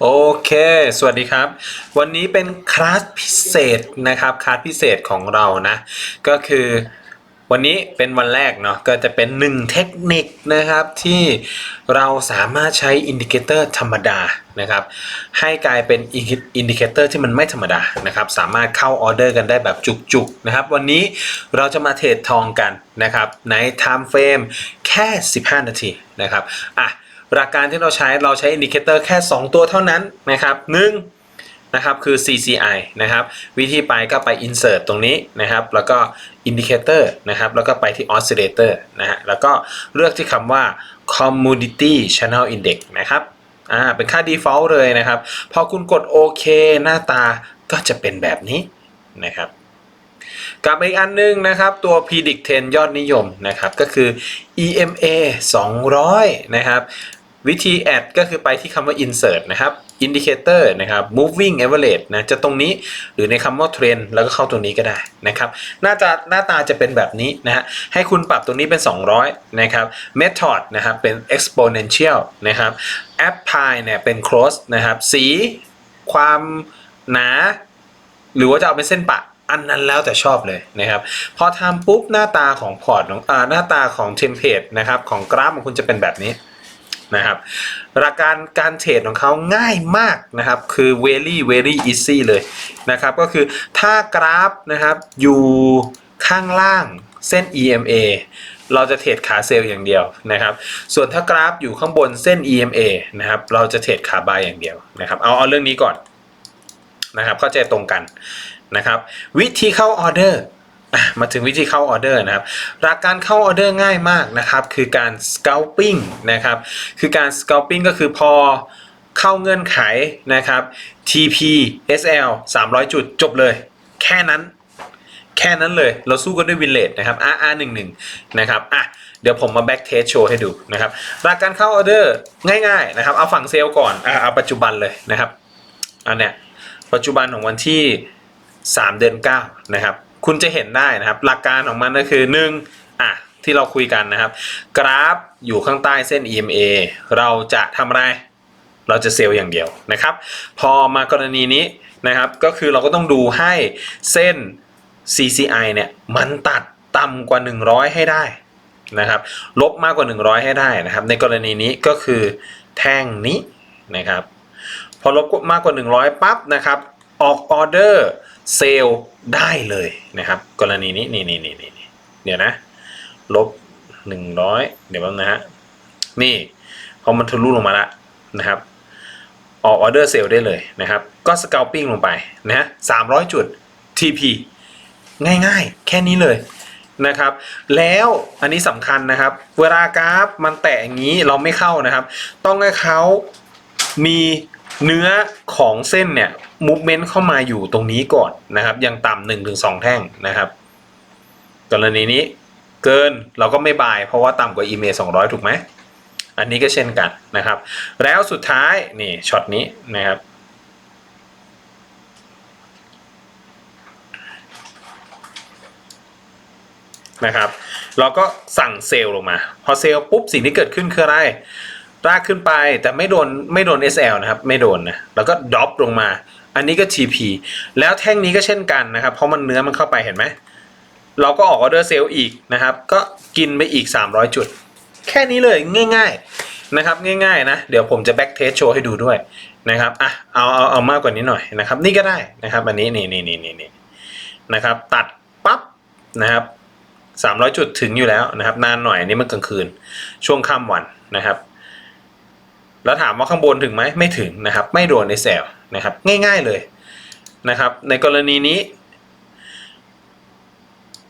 โอเค สวัสดีครับ วันนี้เป็นคลาสพิเศษนะครับ คลาสพิเศษของเรานะ ก็คือวันนี้เป็นวันแรกเนาะ ก็จะเป็นหนึ่งเทคนิคนะครับที่เราสามารถใช้อินดิเคเตอร์ธรรมดานะครับ ให้กลายเป็นอินดิเคเตอร์ที่มันไม่ธรรมดานะครับ สามารถเข้าออเดอร์กันได้แบบจุกๆนะครับ วันนี้เราจะมาเทรดทองกันนะครับ ใน time frame แค่ 15 นาทีนะครับ อะ หลักการที่เราใช้เราใช้อินดิเคเตอร์แค่ 2 ตัวเท่านั้นนะครับหนึ่งนะครับคือ CCI นะครับวิธีไปก็ไป insert ตรงนี้นะครับ แล้วก็ indicator นะครับแล้วก็ไปที่ oscillator นะฮะแล้วก็เลือกที่คำว่า commodity channel index นะครับอ่าเป็นค่า default เลยนะครับ พอคุณกดโอเคหน้าตาก็จะเป็นแบบนี้นะครับกลับอีกอันหนึงนะครับตัว predict 10 ยอดนิยมนะครับก็คือ EMA 200 นะครับ วิธี add ก็คือไปที่คำว่า insert นะครับ indicator นะครับ moving average นะ จะตรงนี้หรือในคำว่า trend แล้วก็เข้าตรงนี้ก็ได้นะครับ หน้าตาหน้าตาจะเป็นแบบนี้นะฮะ ให้คุณปรับตรงนี้เป็น 200 นะครับ method นะครับ เป็น exponential นะครับ apply เนี่ยเป็น close นะครับ สี ความหนา หรือว่าจะเอาเป็นเส้นปะอันนั้นแล้วแต่ชอบเลยนะครับ พอทำปุ๊บหน้าตาของพอร์ตของหน้าตาของเทมเพลตนะครับของกราฟของคุณจะเป็นแบบนี้ นะครับหลักการการเทรดของเขาง่ายมากนะครับคือ very very easy เลยนะครับก็คือถ้ากราฟนะครับอยู่ข้างล่างเส้น EMA เราจะเทรดขาเซลล์อย่างเดียวนะครับ ส่วนถ้ากราฟอยู่ข้างบนเส้น EMA นะครับเราจะเทรดขาบายอย่างเดียวนะครับเอาเอาเรื่องนี้ก่อนนะครับเข้าใจตรงกันนะครับวิธีเข้าออเดอร์ มาถึงวิธีเข้าออเดอร์นะครับ หลักการเข้าออเดอร์ง่ายมากนะครับ คือการ scalping นะครับ คือการ scalping ก็คือพอเข้าเงื่อนไขนะครับ TP SL 300 จุดจบเลย แค่นั้น แค่นั้นเลย เราสู้กันด้วยวินเลทนะครับ RR 1 1นะครับ อะ เดี๋ยวผมมาแบ็กเทสโชว์ให้ดูนะครับ หลักการเข้าออเดอร์ง่าย ๆ นะครับ เอาฝั่งเซลล์ก่อน อะ เอาปัจจุบันเลยนะครับ อันเนี้ย ปัจจุบันของวันที่ 3 เดือน9นะครับ คุณจะเห็นได้นะครับ หลักการของมันก็คือ 1. อะที่เราคุยกันนะครับ กราฟอยู่ข้างใต้เส้น EMA เราจะทำอะไร เราจะเซลล์อย่างเดียวนะครับ พอมากรณีนี้นะครับก็คือเราก็ต้องดูให้เส้น CCI เนี่ยมันตัดต่ำกว่า 100 ให้ได้นะครับลบมากกว่า 100 ให้ได้นะครับ ในกรณีนี้ก็คือแท่งนี้นะครับ พอลบมากกว่า 100 ปั๊บนะครับ ออกออเดอร์ เซลล์ได้เลยนะครับ กรณีนี้นี่นี่นี่นี่เดี๋ยวนะลบ100เดี๋ยวแป๊บนะฮะนี่พอมันทะลุลงมาแล้วนะครับ ออกออเดอร์เซลล์ได้เลยนะครับ ก็ส c า l ปิ้งลงไปนะฮะ300จุด TP ง่ายๆ แค่นี้เลยนะครับ แล้วอันนี้สำคัญนะครับ เวลากราฟมันแตะอย่างนี้เราไม่เข้านะครับ ต้องให้เขามี เนื้อของเส้นเนี่ยมูฟเมนต์เข้ามาอยู่ตรงนี้ก่อนนะครับ ยังต่ำหนึ่งถึงสองแท่งนะครับ กรณีนี้เกินเราก็ไม่บาย เพราะว่าต่ำกว่าอีเมล200 ถูกไหม อันนี้ก็เช่นกันนะครับ แล้วสุดท้ายนี่ช็อตนี้นะครับนะครับ เราก็สั่งเซลล์ลงมา พอเซลล์ปุ๊บสิ่งที่เกิดขึ้นคืออะไร ลากขึ้นไปแต่ไม่โดนไม่โดน SL นะครับไม่โดนนะแล้วก็ดรอปลงมา อันนี้ก็ TP แล้วแท่งนี้ก็เช่นกันนะครับ เพราะมันเนื้อมันเข้าไปเห็นไหมเราก็ออกออเดอร์เซลล์อีกนะครับ ก็กินไปอีก 300 จุด แค่นี้เลยง่าย ๆนะครับ ง่ายๆนะ เดี๋ยวผมจะแบ็กเทสโชว์ให้ดูด้วยนะครับอะเอาเอาเอามากกว่านี้หน่อยนะครับ นี่ก็ได้นะครับ อันนี้นี่นี่นี่นี่นี่นะครับ ตัดปั๊บนะครับ300 จุดถึงอยู่แล้วนะครับ นานหน่อยอันนี้มันกลางคืนช่วงค่ำวันนะครับ แล้วถามว่าข้างบนถึงไหมไม่ถึงนะครับ ไม่โดนในแซลนะครับ ง่าย ๆเลยนะครับ ในกรณีนี้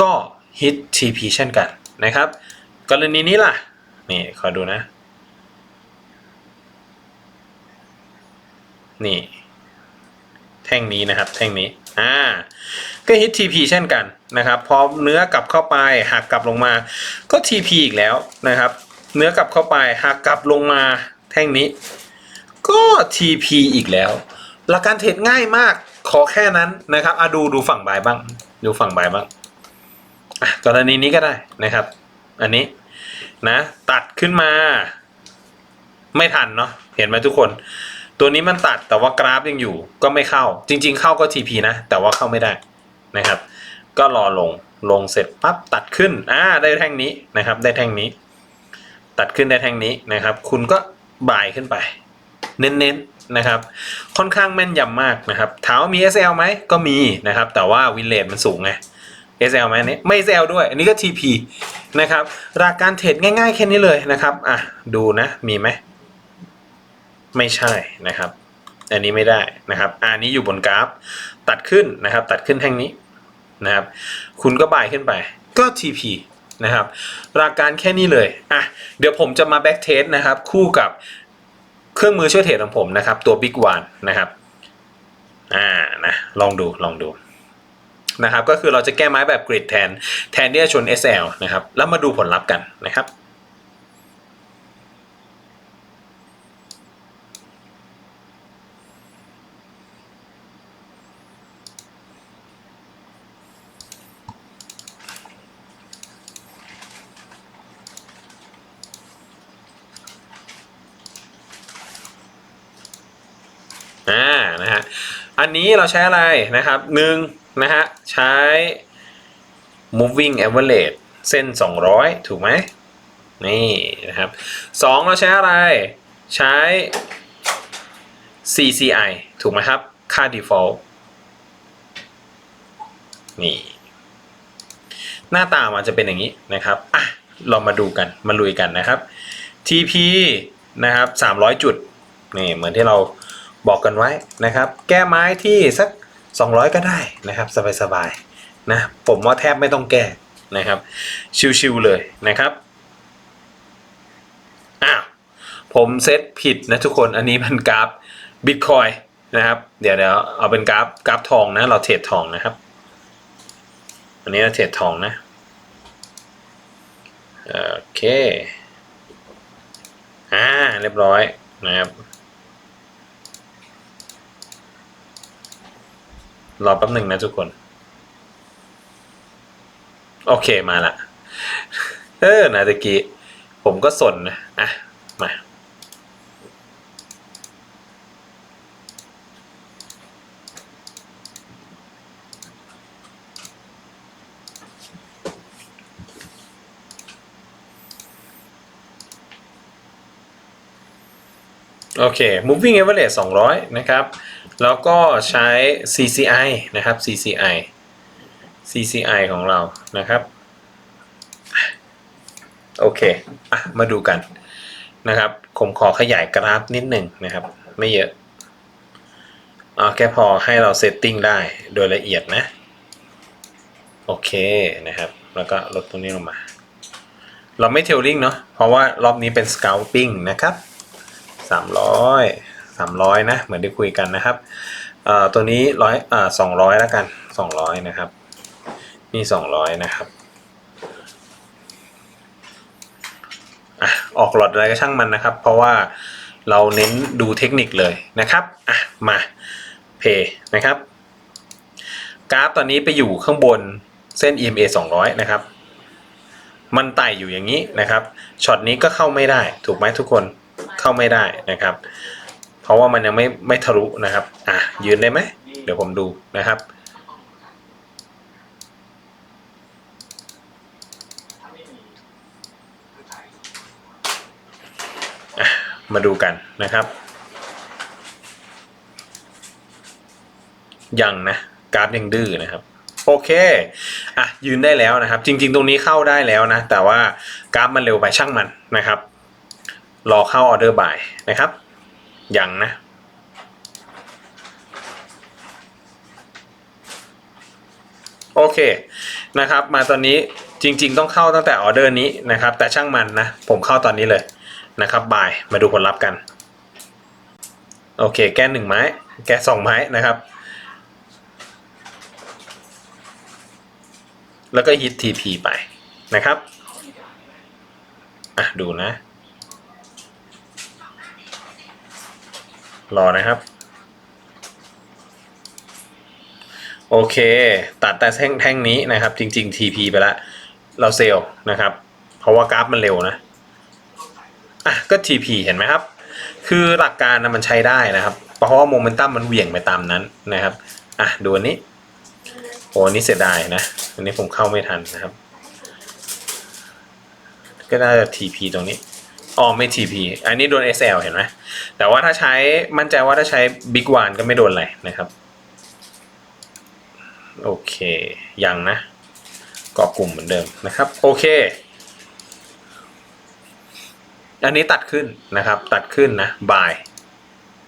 ก็ฮิต TP เช่นกันนะครับ กรณีนี้ล่ะ นี่ ขอดูนะ นี่ แท่งนี้นะครับ แท่งนี้ อ่า ก็ฮิต TP เช่นกันนะครับ พอเนื้อกลับเข้าไปหักกลับลงมา ก็ TP อีกแล้วนะครับ เนื้อกลับเข้าไปหักกลับลงมา ท่งนี้ ก็ TP อีกแล้ว หลักการเทรดง่ายมากขอแค่นั้นนะครับอะดูดูฝั่งบายบ้าง ดูฝั่งบายบ้างอะกรณีนี้ก็ได้นะครับ อันนี้นะตัดขึ้นมา ไม่ทันเนาะเห็นไหมทุกคน ตัวนี้มันตัดแต่ว่ากราฟยังอยู่ ก็ไม่เข้า จริง ๆ เข้าก็ TP นะ แต่ว่าเข้าไม่ได้นะครับ ก็รอลงลงเสร็จปั๊บตัดขึ้นอ่าได้แท่งนี้นะครับ ได้แท่งนี้ ตัดขึ้นได้แท่งนี้นะครับ คุณก็ บ่ายขึ้นไป เน้นๆนะครับ ค่อนข้างแม่นยำมากนะครับ ถามว่ามี SL ไหมก็มีนะครับ แต่ว่าวินเลทมันสูงไง SL ไหมอันนี้ไม่ SL ด้วย อันนี้ก็ TP นะครับรากการเทรดง่ายๆแค่นี้เลยนะครับ อะ ดูนะ มีไหม ไม่ใช่นะครับ อันนี้ไม่ได้นะครับอะอันนี้อยู่บนกราฟ ตัดขึ้นนะครับ ตัดขึ้นแท่งนี้นะครับ คุณก็บ่ายขึ้นไป ก็ TP นะครับ หลัการแค่นี้เลยอะเดี๋ยวผมจะมาแบ็กเทสนะครับ คู่กับเครื่องมือช่วยเทรดของผมนะครับ ตัว Big One นะครับอ่านะลองดูลองดูนะครับ ก็คือเราจะแก้ไม้แบบกริดแทน แทนที่จะชน SL นะครับ แล้วมาดูผลลัพธ์กันนะครับ อ่า นะฮะ อันนี้เราใช้อะไรนะครับหนึ่งนะฮะใช้ moving average เส้น 200 ถูกไหมนี่นะครับสองเราใช้อะไรใช้ CCI ถูกไหมครับ ค่า default นี่หน้าตามันจะเป็นอย่างนี้นะครับอะเรามาดูกันมาลุยกันนะครับ TP นะครับ300 จุดนี่เหมือนที่เรา บอกกันไว้นะครับ แก้ไม้ที่สัก 200 ก็ได้นะครับสบายๆนะผมว่าแทบไม่ต้องแก้นะครับ ชิวๆเลยนะครับอ้าวผมเซตผิดนะทุกคนอันนี้มันกราฟบิตคอยนะครับ เดี๋ยวเดี๋ยวเอาเป็นกราฟกราฟทองนะ เราเทรดทองนะครับ อันนี้เราเทรดทองนะโอเคอ่าเรียบร้อยนะครับ รอแป๊บหนึ่งนะทุกคน โอเคมาละ เออนาตะกี้ ผมก็สนนะ อะ มา โอเค moving average 200 นะครับ แล้วก็ใช้ CCI นะครับ CCI CCI ของเรานะครับ โอเคอะมาดูกันนะครับ ผมขอขยายกราฟนิดหนึ่งนะครับ ไม่เยอะเอาแค่พอให้เราเซตติ้งได้โดยละเอียดนะ โอเคนะครับ แล้วก็ลดตรงนี้ลงมา เราไม่เทลลิงเนาะเพราะว่ารอบนี้เป็น scalping นะครับสามร้อย มร้อยนะ เหมือนที่คุยกันนะครับตัวนี้ร้อยสองร้อยแล้วกันสองร้อยนะครับ นี่สองร้อยนะครับอะออกหลอดอะไรก็ช่างมันนะครับ เพราะว่าเราเน้นดูเทคนิคเลยนะครับอะมาเพย์นะครับ กราฟตอนนี้ไปอยู่ข้างบนเส้น EMA 200 นะครับ มันไต่อยู่อย่างนี้นะครับช็อตนี้ก็เข้าไม่ได้ ถูกไหมทุกคนเข้าไม่ได้นะครับ เพราะว่ามันยังไม่ไม่ทะลุนะครับ อะยืนได้ไหม เดี๋ยวผมดูนะครับ มาดูกันนะครับ ยังนะกราฟยังดื้อนะครับโอเค อะยืนได้แล้วนะครับ จริง ๆ ตรงนี้เข้าได้แล้วนะ แต่ว่ากราฟมันเร็วไปช่างมันนะครับ รอเข้าออเดอร์บ่ายนะครับ ยังนะ โอเคนะครับ มาตอนนี้จริง ๆ ต้องเข้าตั้งแต่ออเดอร์นี้นะครับ แต่ช่างมันนะ ผมเข้าตอนนี้เลยนะครับบ่ายมาดูผลลัพธ์กัน โอเค แก้หนึ่งไม้ แก้สองไม้นะครับ แล้วก็ฮิต TP ไปนะครับ อะ ดูนะ รอนะครับ โอเค ตัดแต่แท่งแท่งนี้นะครับ จริง ๆ TP ไปแล้วเราเซลล์นะครับ เพราะว่ากราฟมันเร็วนะอะก็ TP เห็นไหมครับ คือหลักการนะมันใช้ได้นะครับ เพราะว่าโมเมนตัมมันเหวี่ยงไปตามนั้นนะครับอะดูอันนี้โอ้อันนี้เสียดายนะอันนี้ผมเข้าไม่ทันนะครับ ก็น่าจะ TP ตรงนี้ อ๋อไม่ TP อันนี้โดน SL เห็นไหมแต่ว่าถ้าใช้มั่นใจว่าถ้าใช้ Big One ก็ไม่โดนอะไรนะครับ โอเค ยังนะเกาะกลุ่มเหมือนเดิมนะครับ โอเค อันนี้ตัดขึ้นนะครับ ตัดขึ้นนะบาย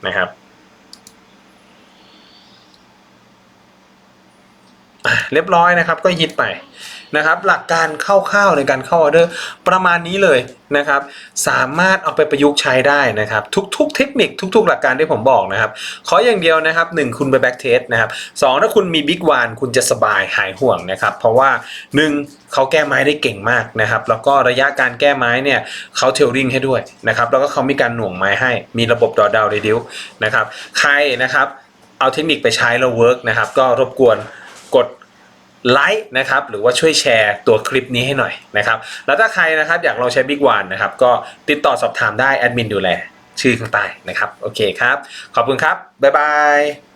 นะครับเรียบร้อยนะครับก็ฮิตไป นะครับหลักการคร่าวๆในการเข้าออเดอร์ประมาณนี้เลยนะครับสามารถเอาไปประยุกต์ใช้ได้นะครับทุกๆ เทคนิคทุก ๆ หลักการที่ผมบอกนะครับขออย่างเดียวนะครับ 1 คุณไปแบ็กเทสนะครับสองถ้าคุณมีบิ๊กวานคุณจะสบายหายห่วงนะครับเพราะว่า 1เขาแก้ไม้ได้เก่งมากนะครับแล้วก็ระยะการแก้ไม้เนี่ยเขาเทลริงให้ด้วยนะครับแล้วก็เขามีการหน่วงไม้ให้มีระบบดอดาวเรดิวนะครับใครนะครับเอาเทคนิคไปใช้แล้วเวิร์กนะครับก็รบกวนกด ไลค์นะครับหรือว่าช่วยแชร์ตัวคลิปนี้ให้หน่อยนะครับแล้วถ้าใครนะครับอยากลองใช้ Big One นะครับก็ติดต่อสอบถามได้แอดมินดูแลชื่อข้างใต้นะครับ โอเคครับ ขอบคุณครับ บ๊ายบาย